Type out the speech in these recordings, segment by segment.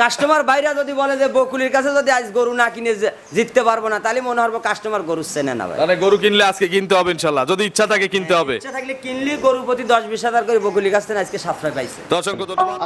Customer বাইরে যদি বলে যে বকুলির কাছে যদি আজ গরু না কিনে জিততে পারব না তাহলে মনে হবে কাস্টমার গরু চেনে না ভাই। মানে গরু কিনলে আজকে কিনতে হবে ইনশাল্লাহ। যদি ইচ্ছা থাকে কিনতে হবে। ইচ্ছা থাকলে কিনলি গরু প্রতি দশ বিশ হাজার করে বকুলির কাছ থেকে আজকে সাশ্রয় পাইছে। তো অসংখ্য ধন্যবাদ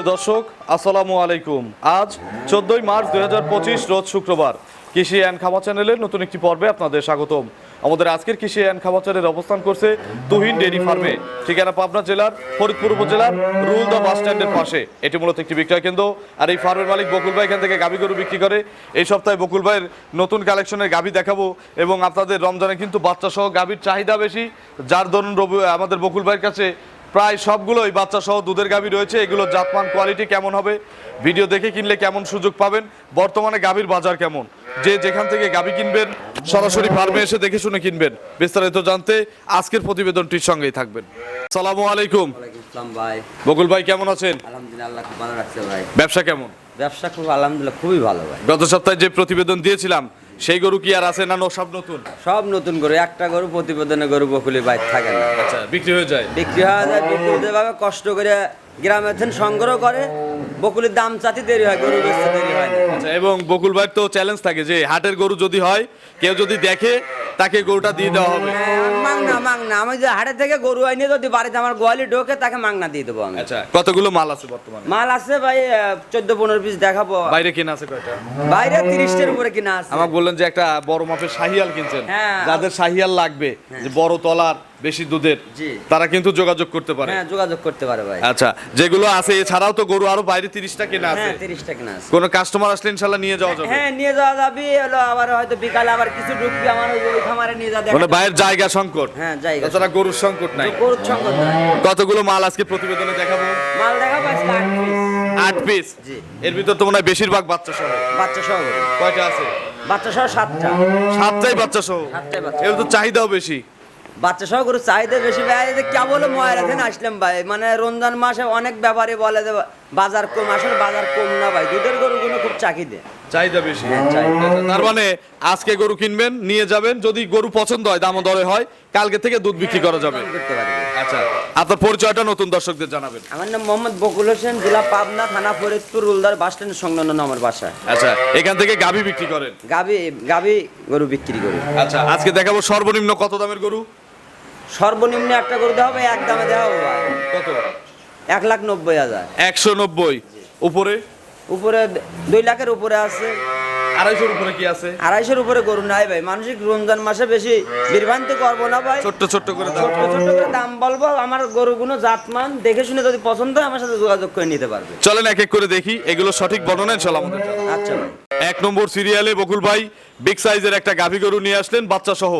প্রিয় দর্শক, আসসালামু আলাইকুম। আজ চোদ্দই মার্চ দুই রোজ শুক্রবার। কৃষি অ্যান্ড খামা চ্যানেলের নতুন একটি পর্বে আপনাদের স্বাগতম। আমাদের আজকের কৃষি অ্যান্ড খামা চ্যানেল অবস্থান করছে তুহিন ডেরি ফার্মে। ঠিকানা পাবনা জেলার, ফরিদপুর উপজেলার, রুলদা বাস স্ট্যান্ডের পাশে। এটি মূলত একটি বিক্রয় কেন্দ্র। আর এই ফার্মের মালিক বকুল ভাই এখান থেকে গাভী গরু বিক্রি করে। এই সপ্তাহে বকুল ভাইয়ের নতুন কালেকশনের গাভী দেখাবো এবং আপনাদের রমজানে কিন্তু বাচ্চা সহ গাভীর চাহিদা বেশি। যার ধরুন আমাদের বকুল ভাইয়ের কাছে প্রায় সবগুলোই বাচ্চা সহ দুধের গাভী রয়েছে। এগুলো জাতমান কোয়ালিটি কেমন হবে? ভিডিও দেখে কিনলে কেমন সুযোগ পাবেন? বর্তমানে গাভীর বাজার কেমন? যে যেখান থেকে গাভী কিনবেন সরাসরি ফার্মে এসে দেখে শুনে কিনবেন। বিস্তারিত জানতে আজকের প্রতিবেদনটির সঙ্গেই থাকবেন। সালামু আলাইকুম। ভাই। বকুল ভাই কেমন আছেন? আলহামদুলিল্লাহ খুব ভালো রাখছে ভাই। ব্যবসা কেমন? ব্যবসা খুব আলহামদুলিল্লাহ খুবই ভালো ভাই। গত সপ্তাহে যে প্রতিবেদন দিয়েছিলাম সেই গরু কি আর আছে না নো সব নতুন? সব নতুন গরু একটা গরু প্রতিবেদনে গরু বকুলি বাইর থাকে না। আচ্ছা বিক্রি হয়ে যায়? বিক্রি হয়ে যায় বিক্রি কষ্ট করে গ্রামে সংগ্রহ করে। বকুলির দাম চাতি দেরি হয় গরু বেচতে দেরি হয় না। আচ্ছা এবং বকুল ভাইয়ের তো চ্যালেঞ্জ থাকে যে হাটের গরু যদি হয় কেউ যদি দেখে তাকে গরুটা দিয়ে দেওয়া হবে। মাংনা মাংনা। আমি যে হাটে থেকে গরু আইনে যদি বাড়িতে আমার গোয়ালি ঢোকে তাকে মাংনা দিয়ে দেবো আমি। আচ্ছা কতগুলো মাল আছে বর্তমানে? মাল আছে ভাই চোদ্দ পনেরো পিস দেখাবো। বাইরে কেনা আছে কয়টা? বাইরে তিরিশটার উপরে কিনা আছে। আমাকে বললেন যে একটা বড় মাপের শাহিয়াল কিনছেন। হ্যাঁ। যাদের শাহিয়াল লাগবে যে বড় তলার বেশি দুধের তারা কিন্তু যোগাযোগ করতে পারে। হ্যাঁ যোগাযোগ করতে পারে ভাই। আচ্ছা যেগুলো আছে এছাড়াও তো গরু আরও বাইরে তিরিশটা কেনা আছে। হ্যাঁ তিরিশটা কিনা আছে। কোন কাস্টমার আসলে ইনশাল্লাহ নিয়ে যাওয়া যাবে। হ্যাঁ নিয়ে যাওয়া যাবে হলো আবার হয়তো বিকালে আবার কিছু ঢুকবি আমার ওই খামারে নিয়ে যাওয়া মানে বাইরের জায়গা সংকট। হ্যাঁ জায়গা তাছাড়া গরুর সংকট নাই। গরুর সংকট নাই। কতগুলো মাল আজকে প্রতিবেদনে দেখাবো? মাল দেখাবো আজকে আট piece। আট পিস জি। এর ভিতর তো মনে হয় বেশিরভাগ বাচ্চা সহ বাচ্চা সহ কয়টা আছে? বাচ্চা সহ সাতটা। সাতটাই বাচ্চা সহ সাতটাই বাচ্চা। এর তো চাহিদাও বেশি। বাচ্চা সহ গরু চাহিদা বেশি, ভাই কেবল ময়রা থেকে আসলাম, ভাই। মানে রমজান মাসে অনেক ব্যাপারে বলে যে বাজার কম আসলে বাজার কম না ভাই। দুধের গরুগুলো খুব চাহিদা। চাহিদা বেশি। হ্যাঁ, তার মানে আজকে গরু কিনবেন নিয়ে যাবেন যদি গরু পছন্দ হয় দাম দরে হয় কালকে থেকে দুধ বিক্রি করা যাবে। আচ্ছা আপনার পরিচয়টা নতুন দর্শকদের জানাবেন। আমার নাম মোহাম্মদ বকুল হোসেন জেলা পাবনা থানা ফরিদপুর উলদার বাস স্ট্যান্ড সংলগ্ন আমার বাসা। আচ্ছা এখান থেকে গাভী বিক্রি করেন? গাবি গাবি গরু বিক্রি করি। আচ্ছা আজকে দেখাবো সর্বনিম্ন কত দামের গরু? সর্বনিম্ন একটা গরু দেওয়া হবে এক দামে দেওয়া হবে। কত? এক লাখ নব্বই হাজার। একশো নব্বই। উপরে? উপরে দুই লাখের উপরে আছে। আড়াইশোর উপরে কি আছে? আড়াইশোর উপরে গরু নাই ভাই। মানসিক রমজান মাসে বেশি বিভ্রান্তি করব না ভাই। ছোট্ট ছোট্ট করে দাম ছোট ছোট করে দাম বলব। আমার গরুগুলো জাতমান দেখে শুনে যদি পছন্দ হয় আমার সাথে যোগাযোগ করে নিতে পারবে। চলেন এক এক করে দেখি। এগুলো সঠিক বর্ণনা চল আমাদের আচ্ছা ভাই। এক নম্বর সিরিয়ালে বকুল ভাই বিগ সাইজের একটা গাভী গরু নিয়ে আসলেন বাচ্চা সহ।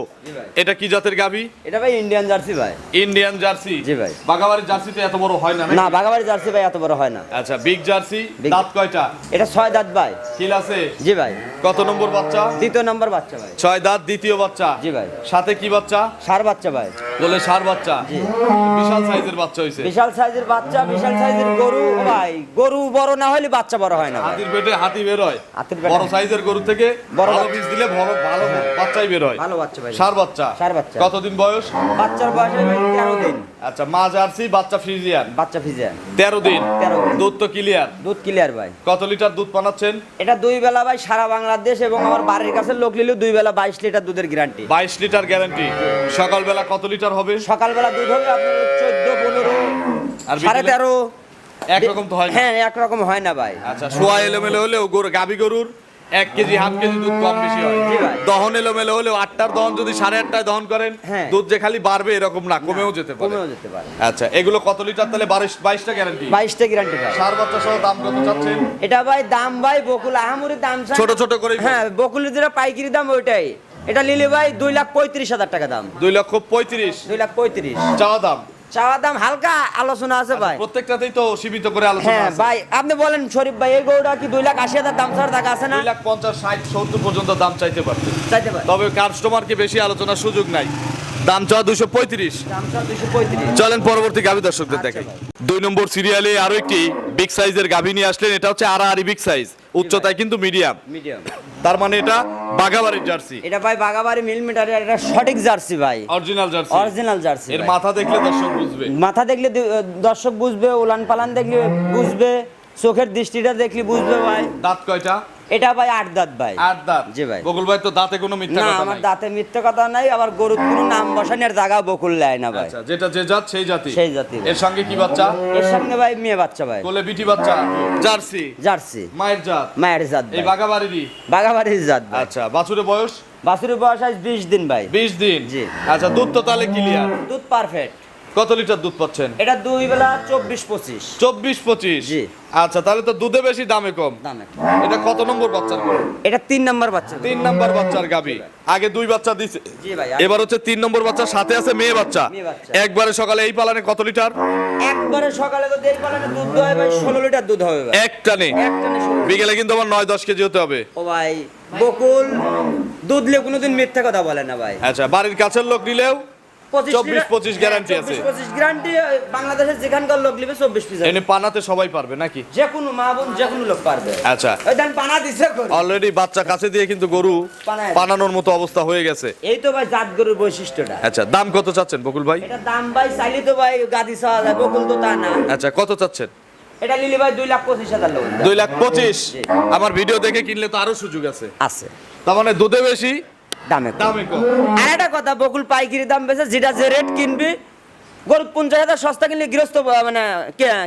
এটা কি জাতের গাভী? এটা ভাই ইন্ডিয়ান জার্সি ভাই। Indian Jersey? জি ভাই। বাগাবাড়ির জার্সি তো এত বড় হয় না না বাগাবাড়ি জার্সি ভাই এত বড় হয় না। আচ্ছা বিগ জার্সি দাঁত কয়টা? এটা ছয় দাঁত ভাই। কিল আছে? জি ভাই। কত নম্বর বাচ্চা? দ্বিতীয় নম্বর বাচ্চা ভাই। ছয় দাঁত দ্বিতীয় বাচ্চা? জি ভাই। সাথে কি বাচ্চা? সার বাচ্চা ভাই। বলে সার বাচ্চা। জি। বিশাল সাইজের বাচ্চা হইছে। বিশাল সাইজের বাচ্চা বিশাল সাইজের গরু ভাই গরু বড় না হলে বাচ্চা বড় হয় না হাতির পেটে হাতি বের হয় হাতির বড় সাইজের গরু থেকে বড় দিলে বড় ভালো বাচ্চাই বের হয়। ভালো বাচ্চা ভাই। সার বাচ্চা। ষাঁড় বাচ্চা। কতদিন বয়স? বাচ্চার বয়স হয় তেরো দিন। আচ্ছা মা জার্সি বাচ্চা ফ্রিজিয়ান? বাচ্চা ফিজে তেরো দিন। 13 দিন। দুধ তো ক্লিয়ার দুধ ক্লিয়ার ভাই। কত লিটার দুধ বানাচ্ছেন? এটা দুই বেলা ভাই সারা বাংলাদেশ এবং আমার বাড়ির কাছে লোক নিলেও দুই বেলা বাইশ লিটার দুধের গ্যারান্টি বাইশ লিটার গ্যারান্টি সকালবেলা কত লিটার হবে? সকালবেলা দুধ হবে আপনার চোদ্দ পনেরো আর সাড়ে? তেরো। একরকম তো হয় না। হ্যাঁ একরকম হয় না ভাই। আচ্ছা সোয়া এলোমেলো হলেও গরু গাবি গরুর এক কেজি হাফ কেজি দুধ কম বেশি হয়। দহন এলোমেলো হলেও আটটার দহন যদি সাড়ে আটটায় দহন করেন হ্যাঁ। দুধ যে খালি বাড়বে এরকম না কমেও যেতে পারে। কমেও যেতে পারে। আচ্ছা এগুলো কত লিটার? তাহলে বাইশ বাইশটা গ্যারান্টি বাইশটা গ্যারান্টি সার বাচ্চা সহ দাম কত চাচ্ছেন? এটা ভাই দাম ভাই বকুল আহামুরি দাম ছোট ছোট বল। হ্যাঁ বকুলের যেটা পাইকারি দাম ওইটাই। এটা লিলে ভাই দুই লাখ পঁয়ত্রিশ হাজার টাকা দাম। দুই লক্ষ পঁয়ত্রিশ। দুই লাখ পঁয়ত্রিশ। চাওয়া দাম? চাওয়া দাম হালকা আলোচনা আছে ভাই। প্রত্যেকটাতেই তো সীমিত করে আলোচনা হ্যাঁ আছে। ভাই আপনি বলেন শরীফ ভাই এই গরুটা কি দুই লাখ আশি হাজার দাম ছাড়া টাকা আছে না? দুই লাখ পঞ্চাশ ষাট সত্তর পর্যন্ত দাম চাইতে পারছে। চাইতে পারে তবে কাস্টমারকে বেশি আলোচনার সুযোগ নাই। দাম চাওয়া দুশো পঁয়ত্রিশ। চলেন পরবর্তী গাভী দর্শকদের আচ্ছা দেখেন দুই নম্বর সিরিয়ালে আরও একটি বিগ সাইজের গাভী নিয়ে আসলেন। এটা হচ্ছে আড়াআড়ি বিগ সাইজ উচ্চতায় কিন্তু মিডিয়াম। মিডিয়াম। তার মানে এটা বাগাবাড়ির জার্সি। এটা ভাই বাগাবাড়ি মিলিমিটারের এটা সঠিক জার্সি ভাই। Original jersey. অরিজিনাল জার্সি এর মাথা দেখলে দর্শক বুঝবে। মাথা দেখলে দর্শক বুঝবে উলান পালান দেখলে বুঝবে চোখের দৃষ্টিটা দেখলে বুঝবে ভাই। দাঁত কয়টা? এটা ভাই আট দাঁত ভাই। আট দাঁত জি ভাই। বকুল ভাই তো দাঁতে কোনো মিথ্যা না কথা আমার দাঁতে মিথ্যে কথা নাই আবার কোনো নাম বসানোর জায়গা বকুল নেয় না ভাই। আচ্ছা যেটা যে জাত সেই জাতি। সেই জাতি। এর সঙ্গে কি বাচ্চা? এর সঙ্গে ভাই মেয়ে বাচ্চা ভাই। কোলে বিটি বাচ্চা? জার্সি? জার্সি। মায়ের জাত? মায়ের জাত এই বাগাবাড়িরই বাগাবাড়ির জাত আচ্ছা বাছুরের বয়স? বাছুরের বয়স আজ বিশ দিন ভাই। বিশ দিন? জি। আচ্ছা দুধ তো তাহলে ক্লিয়ার দুধ পারফেক্ট কত লিটার দুধ পাচ্ছেন? এটা দুই বেলা চব্বিশ পঁচিশ। চব্বিশ পঁচিশ? জি। আচ্ছা তাহলে তো দুধে বেশি দামে কম। দামে এটা কত নম্বর বাচ্চার এটা তিন নম্বর বাচ্চা। তিন নম্বর বাচ্চার গাবি। আগে দুই বাচ্চা দিছে। জি ভাই এবার হচ্ছে তিন নম্বর বাচ্চার সাথে আছে মেয়ে বাচ্চা। একবারে সকালে এই পালানে কত লিটার? একবারে সকালে তো দেড় পালানে দুধ হয় ভাই ষোলো লিটার দুধ হবে ভাই। এক টানে বিকেলে কিন্তু আমার নয় দশ কেজি হতে হবে। ও ভাই বকুল দুধ লে কোনোদিন মিথ্যা কথা বলে না ভাই। আচ্ছা বাড়ির কাছের লোক নিলেও হ্যাঁ, আছে। চব্বিশ, পঁচিশ গ্যারান্টি বাংলাদেশের যেখানকার লোক নেবে চব্বিশ পিস এনে পানাতে সবাই পারবে নাকি? যে কোনো মা বোন যে কোনো লোক পারবে। আচ্ছা। ওই দেন পানা দিছে অলরেডি বাচ্চা কাছে দিয়ে কিন্তু গরু পানানোর মতো অবস্থা হয়ে গেছে। এই তো ভাই জাত গরুর বৈশিষ্ট্যটা। আচ্ছা দাম কত চাচ্ছেন বকুল ভাই? এটা দাম ভাই চাইলে তো ভাই গাদি যায় বকুল তো তা না। আচ্ছা কত চাচ্ছেন? এটা লিলি ভাই দুই লাখ পঁচিশ হাজার লোক। দুই লাখ পঁচিশ। জি। আমার ভিডিও দেখে কিনলে তো আরও সুযোগ আছে। আছে। তার মানে দুধে বেশি দামে। আর একটা কথা বকুল পাইকারি দাম বেশি যেটা যে রেট কিনবি গরু পঞ্চাশ হাজার সস্তা কিনলে গৃহস্থ মানে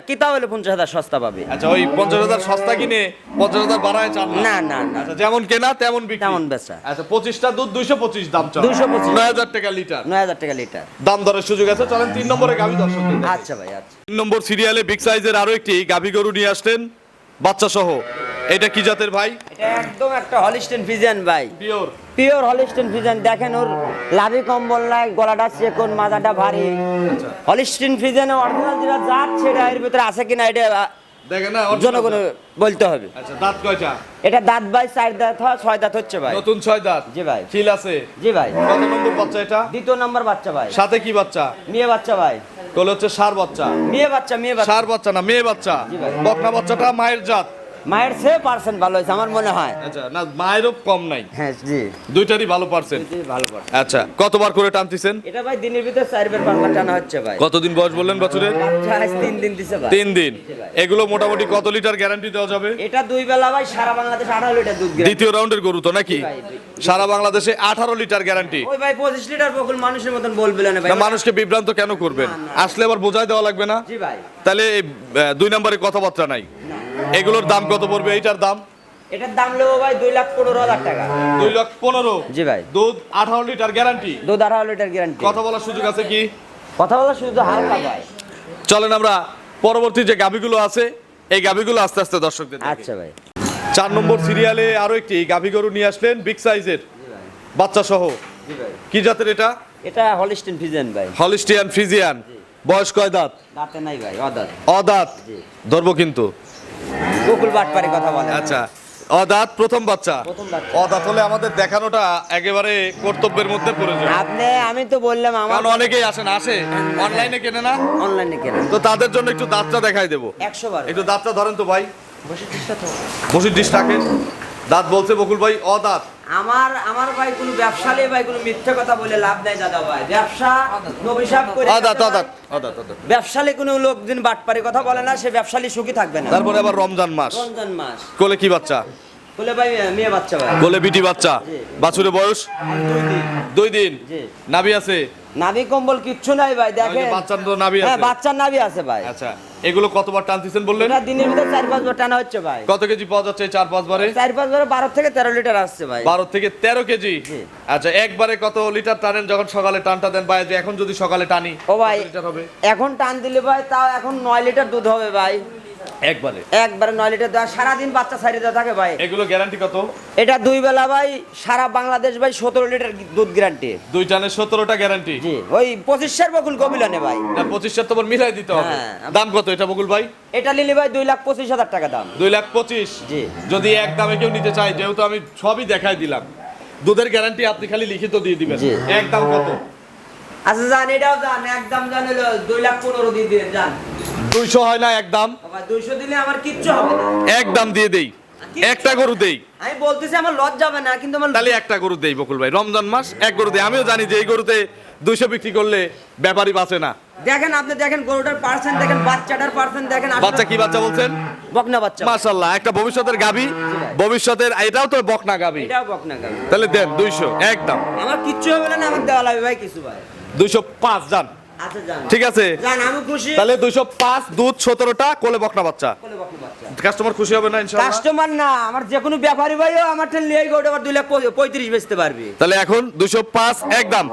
কিতা হলে পঞ্চাশ হাজার সস্তা পাবে। আচ্ছা ওই পঞ্চাশ হাজার সস্তা কিনে পঞ্চাশ হাজার বাড়ায় চান না না না। আচ্ছা যেমন কেনা তেমন বিক্রি। তেমন বেচা। আচ্ছা পঁচিশটা দুধ দুইশো পঁচিশ দাম চাও 225 নয় হাজার টাকা লিটার। নয় হাজার টাকা লিটার। দাম দরের সুযোগ আছে। চলেন তিন নম্বরে গাভী দর্শক আচ্ছা ভাই আচ্ছা। তিন নম্বর সিরিয়ালে বিগ সাইজের আরও একটি গাভী গরু নিয়ে আসলেন বাচ্চা সহ এটা কি জাতের ভাই? এটা একদম একটা হলিস্টেন ফিজিয়ান ভাই। পিওর পিওর হলিস্টেন ফ্রিজেন দেখেন ওর লাভি কম্বল নাই গলাটা চেকন মাথাটা ভারী। হলিস্টেন ফ্রিজেন অরিজিনাল যেটা জাত সেটা এর ভিতরে আছে কিনা এটা দেখেন না জনগণ বলতে হবে। আচ্ছা দাঁত কয়টা? এটা দাঁত ভাই চার দাঁত হয় ছয় দাঁত হচ্ছে ভাই। নতুন ছয় দাঁত? জি ভাই। ফিল আছে? জি ভাই। কত নম্বর বাচ্চা এটা? দ্বিতীয় নাম্বার বাচ্চা ভাই। সাথে কি বাচ্চা? মেয়ে বাচ্চা ভাই। কোলে হচ্ছে সার বাচ্চা। মেয়ে বাচ্চা মেয়ে বাচ্চা। সার বাচ্চা না মেয়ে বাচ্চা। জি ভাই। বকনা বাচ্চাটা মায়ের জাত। মায়ের সে পার্সেন্ট ভালো হয়েছে আমার মনে হয়। আচ্ছা না মায়েরও কম নাই। হ্যাঁ জি। দুইটারই ভালো পারছেন জি, ভালো করে আচ্ছা কতবার করে টানতেছেন? এটা ভাই দিনের ভিতরে চারবার পাঁচবার টানা হচ্ছে ভাই। কতদিন বয়স বললেন বাচ্চা আজ তিন দিন দিছে ভাই। তিন দিন। এগুলো মোটামুটি কত লিটার গ্যারান্টি দেওয়া যাবে? এটা দুই বেলা ভাই সারা বাংলাদেশ আঠারো লিটার দুধ দ্বিতীয় রাউন্ডের গরু তো নাকি? সারা বাংলাদেশে আঠারো লিটার গ্যারান্টি ওই ভাই পঁচিশ লিটার বকুল মানুষের মতন বলবে না ভাই। মানুষকে বিভ্রান্ত কেন করবেন। আসলে আবার বোঝাই দেওয়া লাগবে না? জি ভাই। তাহলে দুই নম্বরে কথাবার্তা নাই। এগুলোর দাম কত পড়বে? এইটার দাম? এটার দাম নেব ভাই দুই লাখ পনেরো হাজার টাকা। দুই লক্ষ পনেরো? জি ভাই। দুধ আঠারো লিটার গ্যারান্টি? দুধ আঠারো লিটার গ্যারান্টি। কথা বলার সুযোগ আছে কি? কথা বলা শুধু হালকা ভাই। চলেন আমরা পরবর্তী যে গাভিগুলো আছে এই গাভিগুলো আস্তে আস্তে দর্শকদের আচ্ছা ভাই। চার নম্বর সিরিয়ালে আরও একটি গাভি গরু নিয়ে আসলেন বিগ সাইজের বাচ্চা সহ কি জাতের এটা? এটা ভাই। হলিস্টিয়ান ফ্রিজিয়ান বয়স কয় দাঁত? দাঁতে নাই ভাই অদাঁত। অদাঁত। ধরবো কিন্তু। বকুল বাটপারে কথা বলে। আচ্ছা অদাঁত প্রথম বাচ্চা। অদাঁত হলে আমাদের দেখানোটা একেবারে কর্তব্যের মধ্যে পড়ে যায় আপনি আমি তো বললাম আমার কারণ অনেকেই আসেন আসে। অনলাইনে কেনে না? অনলাইনে কেনে তো তাদের জন্য একটু দাঁতটা দেখাই দেবো। একশো বার। একটু দাঁতটা ধরেন তো ভাই। বসে চেষ্টা তো বসে ডিশ রাখেন দাঁত বলছে বকুল ভাই অদাঁত। আমার আমার ভাই কোনো ব্যবসালে ভাই কোনো মিথ্যে কথা বলে লাভ নাই দাদা ভাই। ব্যবসা নবিসাব করে অদাঁত অদাঁত অদাঁত অদাঁত। ব্যবসালে কোনো লোকজন বাটপারি কথা বলে না সে ব্যবসালী সুখী থাকবে না। তারপরে আবার রমজান মাস। রমজান মাস। কোলে কি বাচ্চা? বলে ভাই মেয়ে বাচ্চা ভাই। কোলে বিটি বাচ্চা। বাছুরে বয়স? দুই দিন। দুই দিন। জি। নাভি আছে? নাভি কম্বল কিচ্ছু নাই ভাই দেখেন। বাচ্চার তো নাভি হ্যাঁ আছে। বাচ্চার নাভি আছে ভাই। আচ্ছা। এগুলো কতবার টানতেছেন বললেন? না দিনের ভিতরে চার পাঁচ বার টানা হচ্ছে ভাই। কত কেজি পাওয়া যাচ্ছে চার পাঁচ বারে চার পাঁচ বারে বারো থেকে তেরো লিটার আসছে ভাই। বারো থেকে তেরো কেজি। আচ্ছা একবারে কত লিটার টানেন যখন সকালে টানটা দেন? ভাই যে এখন যদি সকালে টানি ও ভাই হবে? এখন টান দিলে ভাই তাও এখন নয় লিটার দুধ হবে ভাই। একবারে। একবারে নয় লিটার দেওয়া সারাদিন বাচ্চা সাইডে দেওয়া থাকে ভাই। এগুলো গ্যারান্টি কত? এটা দুই বেলা ভাই সারা বাংলাদেশ ভাই সতেরো লিটার দুধ গ্যারান্টি দুই টানের সতেরোটা গ্যারান্টি জি ওই পঁচিশের বকুল কমিলনে ভাই। না পঁচিশটা তোমার মিলাই দিতে হবে। হ্যাঁ। দাম কত এটা বকুল ভাই? এটা নিলে ভাই দুই লাখ পঁচিশ হাজার টাকা দাম। দুই লাখ পঁচিশ? জি। যদি এক দামে কেউ নিতে চায় যেহেতু আমি সবই দেখাই দিলাম। দুধের গ্যারান্টি আপনি খালি লিখিত দিয়ে দিবেন। এক দাম কত? আচ্ছা জান এটাও জান একদম জান হলো দুই লাখ পনেরো দিয়ে দিয়ে যান দুইশো হয় না এক দাম? দুইশো দিলে আমার কিচ্ছু হবে না। এক দাম দিয়ে দেই। একটা গরু দেই। আমি বলতেছি আমার লজ যাবে না কিন্তু আমার তাহলে একটা গরু দেই বকুল ভাই। রমজান মাস এক গরু দেই। আমিও জানি যে এই গরুতে দুইশো বিক্রি করলে ব্যাপারী বাঁচে না। দেখেন আপনি দেখেন গরুটার পার্সেন্ট দেখেন বাচ্চাটার পার্সেন্ট দেখেন বাচ্চা কি বাচ্চা বলছেন? বকনা বাচ্চা। মাশাল্লাহ একটা ভবিষ্যতের গাবি। ভবিষ্যতের এটাও তো বকনা গাবি। এটাও বকনা গাবি। তাহলে দেন দুইশো একদম আমার কিচ্ছু হবে না আমাকে দেওয়া লাগবে ভাই কিছু ভাই। দুইশো পাঁচ যান। আচ্ছা জান ঠিক আছে। তাহলে দুইশো পাঁচ দুধ সতেরোটা কোলে বকনা বাচ্চা। কাস্টমার খুশি হবে না কাস্টমার না আমার যে কোনো ব্যাপারী ভাইও আমার আবার দুই লাখ পঁয়ত্রিশ বেচতে পারবি। তাহলে এখন দুশো পাঁচ একদম।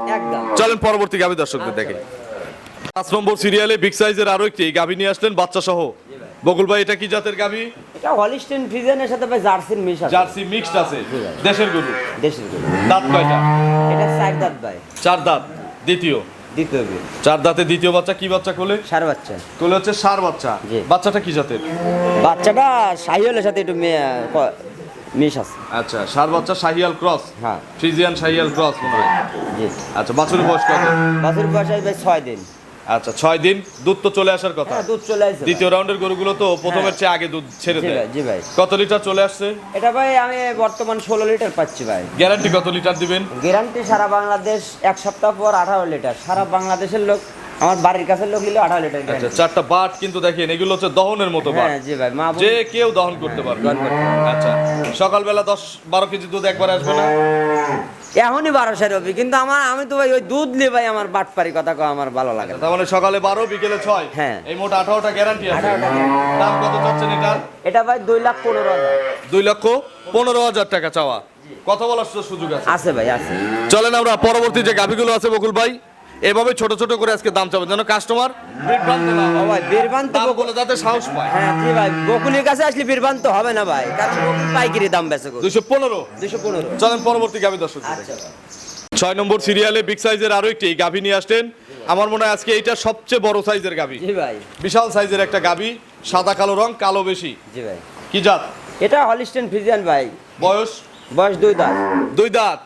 চলেন পরবর্তী গাভী দর্শকদের দেখে। পাঁচ নম্বর সিরিয়ালে বিগ সাইজের আরও একটি গাভী নিয়ে আসলেন বাচ্চা সহ বকুল ভাই এটা কি জাতের গাভী? এটা হলিস্টেন ফিজেনের সাথে ভাই জার্সির মিশ আছে। জার্সি মিক্সড আছে। দেশের গরু? দেশের গরু। দাঁত কয়টা? এটা চার দাঁত ভাই। চার দাঁত। দ্বিতীয়? দ্বিতীয় বিয়ে। চার দাঁতে দ্বিতীয় বাচ্চা কি বাচ্চা কোলে? সার বাচ্চা। কোলে হচ্ছে সার বাচ্চা। বাচ্চাটা কি জাতের? বাচ্চাটা সাহিওলের সাথে একটু মে- ক- মিশ আছে। আচ্ছা সার বাচ্চা শাহিয়াল ক্রস? হ্যাঁ। ফ্রিজিয়ান শাহিয়াল ক্রস মনে হয়। জি। আচ্ছা বাছুর বয়স কত? বাছুর বয়স ছয় দিন। আচ্ছা ছয় দিন দুধ তো চলে আসার কথা। হ্যাঁ দুধ চলে আসছে দ্বিতীয় রাউন্ডের গরুগুলো তো প্রথমের হ্যাঁ। চেয়ে আগে দুধ ছেড়ে দেয়। জি ভাই। কত লিটার চলে আসছে? এটা ভাই আমি বর্তমান ষোলো লিটার পাচ্ছি ভাই। গ্যারান্টি কত লিটার দিবেন? গ্যারান্টি সারা বাংলাদেশ এক সপ্তাহ পর আঠারো লিটার সারা বাংলাদেশের লোক আমার বাড়ির কাছের লোক নিলে আঠারো লিটার আচ্ছা চারটা বাট কিন্তু দেখেন এগুলো হচ্ছে দহনের মতো বাট। হ্যাঁ জি ভাই মা যে কেউ দহন করতে পারবে। দহন করতে পারবে। আচ্ছা সকালবেলা দশ বারো কেজি দুধ একবার আসবে না? এখনই বারোশো অবি কিন্তু আমার আমি তো ভাই ওই দুধ নিয়ে ভাই আমার বাটপারি কথা কো আমার ভালো লাগে তাহলে তার মানে সকালে বারো বিকেলে ছয়? হ্যাঁ। এই মোট আঠারোটা গ্যারান্টি আছে। দাম কত চাচ্ছেন এটার? এটা ভাই দুই লাখ পনেরো হাজার। দুই লক্ষ পনেরো হাজার টাকা চাওয়া। কথা বলার সুযোগ আছে? আছে ভাই আছে। চলেন আমরা পরবর্তী যে গাভিগুলো আছে বকুল ভাই এভাবে ছোট ছোট করে আজকে দাম চাবেন যেন কাস্টমার বিভ্রান্ত বলে যাতে সাহস পায়। হ্যাঁ জি ভাই বকুলের কাছে আসলে বীরবান্ত হবে না ভাই কারণ বকুল পাইকারি দাম বেচে গো দুইশো পনেরো। দুশো পনেরো। চলেন পরবর্তী গাভি দর্শক আচ্ছা ছয় নম্বর সিরিয়ালে বিগ সাইজের আরও একটি গাভি নিয়ে আসলেন। আমার মনে হয় আজকে এইটা সবচেয়ে বড় সাইজের গাভি। ভাই। বিশাল সাইজের একটা গাভি সাদা কালো রং কালো বেশি। জি ভাই। কি জাত? এটা হলিস্টেন ফিজিয়ান ভাই। বয়স? বয়স দুই দাঁত। দুই দাঁত?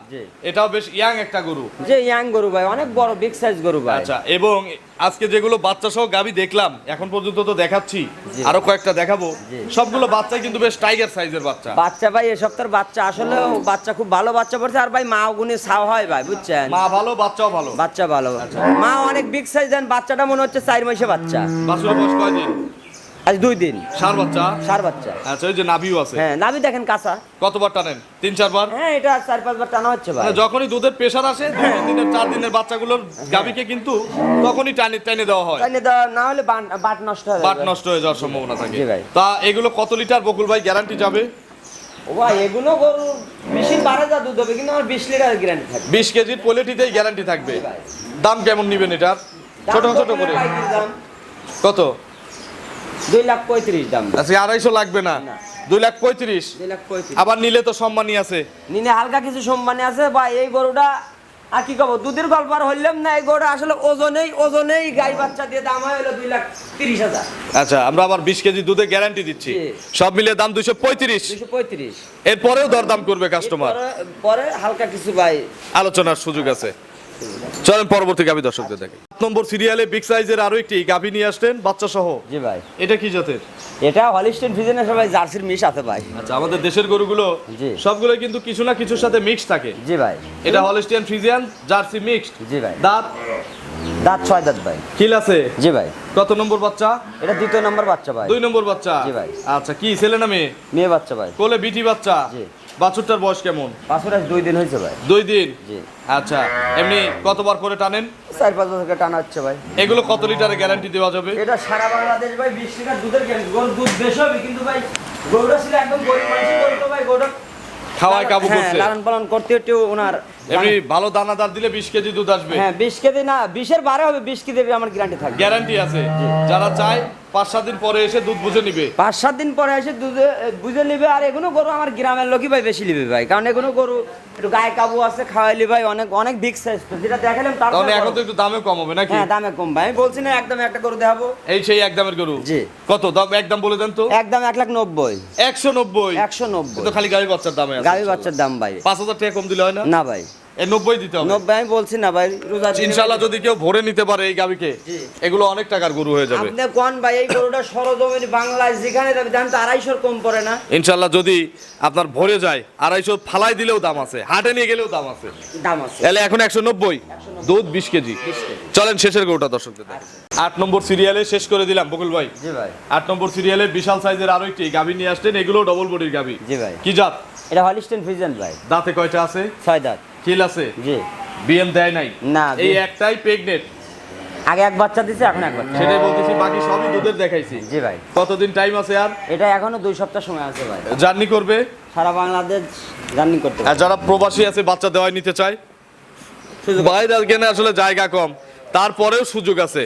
এটাও বেশ ইয়াং একটা গরু। যে ইয়াং গরু ভাই অনেক বড় বিগ সাইজ গরু ভাই। আচ্ছা এবং আজকে যেগুলো বাচ্চা সহ গাভি দেখলাম এখন পর্যন্ত তো দেখাচ্ছি। আরও কয়েকটা দেখাবো। সবগুলো বাচ্চা কিন্তু বেশ টাইগার সাইজের বাচ্চা। বাচ্চা ভাই এ সপ্তাহের বাচ্চা আসলে বাচ্চা খুব ভালো বাচ্চা পড়ছে আর ভাই মা গুনে ছাও হয় ভাই বুঝছেন? মা ভালো বাচ্চাও ভালো। বাচ্চা ভালো। মা অনেক বিগ সাইজ দেন বাচ্চাটা মনে হচ্ছে চার মাসে বাচ্চা। বাছুরের বয়স কয়দিন আজ দুই দিন। সার বাচ্চা? সার বাচ্চা। আচ্ছা ওই যে নাভিও আছে। হ্যাঁ নাভি দেখেন কাঁচা। কতবার টানেন? তিন চারবার? হ্যাঁ এটা চার পাঁচবার টানা হচ্ছে ভাই। মানে যখনই দুধের প্রেশার আসে দুই তিন দিনের চার দিনের বাচ্চাগুলোর গাভিকে কিন্তু তখনই টানে টেনে দেওয়া হয়। তাইলে দেওয়া না হলে বাট নষ্ট হয়ে বাট নষ্ট হয়ে যাওয়ার সম্ভাবনা থাকে। তা এগুলো কত লিটার বকুল ভাই? গ্যারান্টি যাবে? ও ভাই এগুলো গরু বেশি বারো যা দুধ হবে কিন্তু আমার বিশ লিটার গ্যারান্টি থাকবে। বিশ কেজির পোলেটিতেই গ্যারান্টি থাকবে। দাম কেমন নিবেন এটার? ছোট ছোট করে। কত? দুই লাখ পঁয়ত্রিশ দাম। আজকে আড়াইশো লাগবে না। দুই লাখ পঁয়ত্রিশ। দুই লাখ পঁয়ত্রিশ। আবার নিলে তো সম্মানই আছে। হালকা কিছু সম্মানে আছে বা এই গরুটা আর কি কব দুধের গল্প আর হইলাম না এই গরুটা আসলে ওজনেই ওজনেই গাই বাচ্চা দিয়ে দাম হলো দুই লাখ তিরিশ হাজার। আচ্ছা আমরা আবার বিশ কেজি দুধে গ্যারান্টি দিচ্ছি। সব মিলিয়ে দাম দুইশো পঁয়ত্রিশ। দুশো পঁয়ত্রিশ। এরপরেও দরদাম করবে কাস্টমার পরে হালকা কিছু ভাই আলোচনার সুযোগ আছে। চলেন পরবর্তী গাভী দর্শকদের দেখে সাত নম্বর সিরিয়ালে বিগ সাইজের আরও একটি গাভী নিয়ে আসলেন বাচ্চা সহ জি ভাই। এটা কি জাতের? এটা হলিস্টেন ফিজেনে সবাই জার্সির মিশ আছে ভাই। আচ্ছা আমাদের দেশের গরুগুলো জি। সবগুলো কিন্তু কিছু না কিছুর সাথে মিক্স থাকে। জি ভাই। এটা হলিস্টিয়ান ফ্রিজিয়ান জার্সি মিক্সড জি ভাই। দাঁত? দাঁত ছয় দাঁত ভাই। কিল আছে? জি ভাই। কত নম্বর বাচ্চা? এটা দ্বিতীয় নম্বর বাচ্চা ভাই। দুই নম্বর বাচ্চা? জি ভাই। আচ্ছা কি ছেলে না মেয়ে? মেয়ে বাচ্চা ভাই। কোলে বিটি বাচ্চা? জি। বাছুরটার বয়স কেমন? পাঁচশো দুই দিন হয়েছে ভাই। দুই দিন? জি। আচ্ছা এমনি কতবার করে টানেন? চার পাঁচ বছর টানা হচ্ছে ভাই। এগুলো কত লিটারের গ্যারান্টি দেওয়া যাবে? এটা সারা বাংলাদেশ ভাই বিশ লিটার দুধের গ্যারান্টি গরুর দুধ বেশি হবে কিন্তু ভাই গরুটা ছিল একদম গরিব মানুষ গরু ভাই গরুটা খাওয়ায় কাবু হ্যাঁ, করছে। লালন পালন করতে হচ্ছে ওনার এমনি ভালো দানাদার দিলে বিশ কেজি দুধ আসবে। হ্যাঁ বিশ কেজি না বিশের বারে হবে বিশ কেজি আমার গ্যারান্টি থাকবে। গ্যারান্টি আছে। যারা চায় পাঁচ সাত দিন পরে এসে দুধ বুঝে নিবে। পাঁচ সাত দিন পরে এসে দুধে বুঝে নিবে। আর এগুলো গরু আমার গ্রামের লোকই ভাই বেশি নিবে ভাই। কারণ এগুলো গরু একটু গায়ে কাবু আছে খাওয়াইলি ভাই অনেক অনেক বিগ সাইজ যেটা দেখালাম তার তাহলে এখন তো একটু দামে কম হবে নাকি? হ্যাঁ দামে কম ভাই। আমি বলছি না একদম একটা গরু দেখাবো। এই সেই একদমের গরু? জি। কত? দাম একদম বলে দেন তো। একদম এক লাখ নব্বই। একশো নব্বই। একশো নব্বই। তো খালি গাড়ি বাচ্চার দামে গাভী বাচ্চার দাম ভাই। পাঁচ হাজার টাকা কম দিলে হয় না? না ভাই। নব্বই দিতে হবে। নব্বই আমি বলছি না ভাই রোজা ইনশাল্লাহ যদি কেউ ভরে নিতে পারে এই গাবিকে এগুলো অনেক টাকার গরু হয়ে যাবে। আপনি কোন ভাই এই গরুটা সরজমিনি বাংলায় যেখানে যাবে দাম তো আড়াইশোর কম পড়ে না? ইনশাল্লাহ যদি আপনার ভরে যায় আড়াইশো ফালাই দিলেও দাম আছে হাটে নিয়ে গেলেও দাম আছে। দাম আছে। তাহলে এখন একশো নব্বই দুধ বিশ কেজি। চলেন শেষের গরুটা দর্শকদের আট নম্বর সিরিয়ালে শেষ করে দিলাম বকুল ভাই। জি ভাই। আট নম্বর সিরিয়ালে বিশাল সাইজের আরও একটি গাভি নিয়ে আসলেন এগুলো ডবল বডির জি ভাই। কি জাত? এটা হলিস্টেন ফিজেন ভাই। দাঁতে কয়টা আছে? ছয় দাঁত। খিল আছে? জি। বিএম দেয় নাই? না, এই একটাই প্রেগনেট আগে এক বাচ্চা দিছে এখন এক বাচ্চা। সেটাই বলতেছি বাকি সবই দুধের দেখাইছি। জি ভাই। কতদিন টাইম আছে আর? এটা এখনও দুই সপ্তাহ সময় আছে ভাই। জার্নি করবে? সারা বাংলাদেশ রানিং করতে আর যারা প্রবাসী আছে বাচ্চা দেওয়াই নিতে চায়? বাইরে কেনে আসলে জায়গা কম। তারপরেও সুযোগ আছে।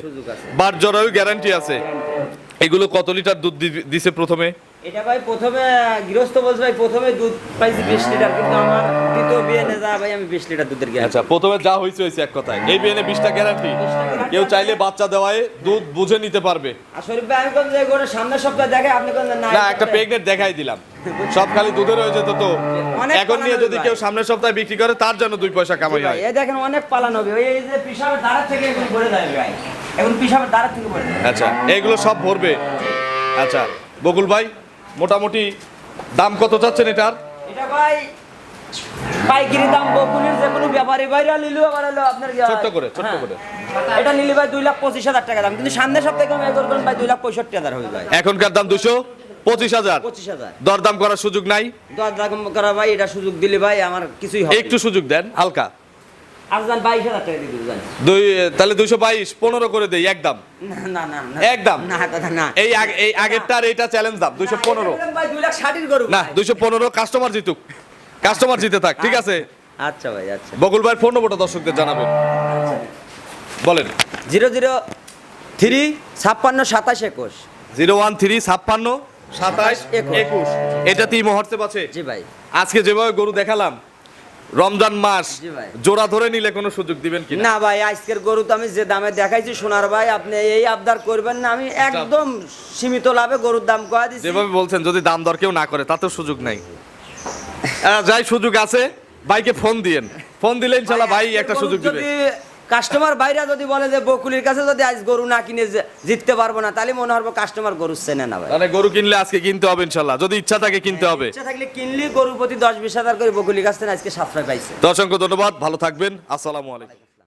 বার জরাও গ্যারান্টি আছে। এগুলো কত লিটার দুধ দিছে প্রথমে? এটা ভাই প্রথমে গৃহস্থ বলছে ভাই প্রথমে দুধ পাইছি বিশ লিটার কিন্তু আমার দ্বিতীয় বিয়ে নে যা ভাই আমি বিশ লিটার দুধের গ্যাস আচ্ছা প্রথমে যা হয়েছে হয়েছে এক কথায়। এই বিয়ে বিশটা গ্যারান্টি কেউ চাইলে বাচ্চা দেওয়ায় দুধ বুঝে নিতে পারবে। শরীফ ভাই আমি কোন যে করে সামনের সপ্তাহে দেখে আপনি কোন না না একটা প্রেগনেন্ট দেখাই দিলাম। সব খালি দুধের হয়ে যেত তো। এখন নিয়ে যদি কেউ সামনের সপ্তাহে বিক্রি করে তার জন্য দুই পয়সা কামাই হয়। এই দেখেন অনেক পালানো হবে এই যে পিসাবের দাঁড়ার থেকে এখন ভরে দেয় ভাই। এখন পিসাবের দাঁড়ার থেকে ভরে আচ্ছা এইগুলো সব ভরবে। আচ্ছা বকুল ভাই? মোটামুটি দাম কত চাচ্ছেন এটার? এটা ভাই পাইকারি দাম বকুলের যে কোনো ব্যাপারী বাইরে নিলেও আবার হলো আপনার কি হয়? ছোট্ট করে, ছোট্ট হ্যাঁ। করে। এটা নিলে ভাই দুই লাখ পঁচিশ হাজার টাকা দাম কিন্তু সামনের সপ্তাহে কম এ করবেন ভাই দুই লাখ পঁয়ষট্টি হাজার হবে ভাই। এখনকার দাম দুশো পঁচিশ হাজার। পঁচিশ হাজার। দরদাম করার সুযোগ নাই? লাখ করা ভাই এটা সুযোগ দিলে ভাই আমার কিছুই হবে একটু সুযোগ দেন হালকা। দুই তাহলে দুইশো বাইশ পনেরো করে দেই একদম। একদম। এই আগে- এই আগেরটার এইটা চ্যালেঞ্জ দাম দুইশো পনেরো। না, এটা। দুইশো পনেরো কাস্টমার জিতুক। কাস্টমার জিতে থাক ঠিক আছে? আচ্ছা ভাই আচ্ছা। বকুল ভাইয়ের ফোন নম্বরটা দর্শকদের জানাবেন। বলেন। জিরো জিরো থ্রি ছাপ্পান্ন সাতাশ একুশ। জিরো ওয়ান থ্রি ছাপ্পান্ন সাতাশ একুশ। একুশ। এটাতেই মহর্তে আছে জি ভাই। আজকে যেভাবে গরু দেখালাম রমজান মাস জোড়া ধরে নিলে কোনো সুযোগ দিবেন কি না ভাই আজকের গরু তো আমি যে দামে দেখাইছি সোনার ভাই আপনি এই আবদার করবেন না আমি একদম সীমিত লাভে গরুর দাম কয়া দিচ্ছি যেভাবে বলছেন যদি দাম দর কেউ না করে তাতে সুযোগ নাই। যাই সুযোগ আছে ভাইকে ফোন দিয়েন। ফোন দিলে ইনশাল্লাহ ভাই একটা সুযোগ দিবে। যদি কাস্টমার বাইরে যদি বলে যে বকুলির কাছে যদি আজ গরু না কিনে জিততে পারব না তাহলে মনে হবে কাস্টমার গরু চেনে না ভাই। মানে গরু কিনলে আজকে কিনতে হবে ইনশাল্লাহ। যদি ইচ্ছা থাকে কিনতে হবে। ইচ্ছা থাকলে কিনলি গরু প্রতি দশ বিশ হাজার করে বকুলির কাছ থেকে আজকে সাতটায় পাইছে। তো অসংখ্য ধন্যবাদ। ভালো থাকবেন। আসসালামু আলাইকুম।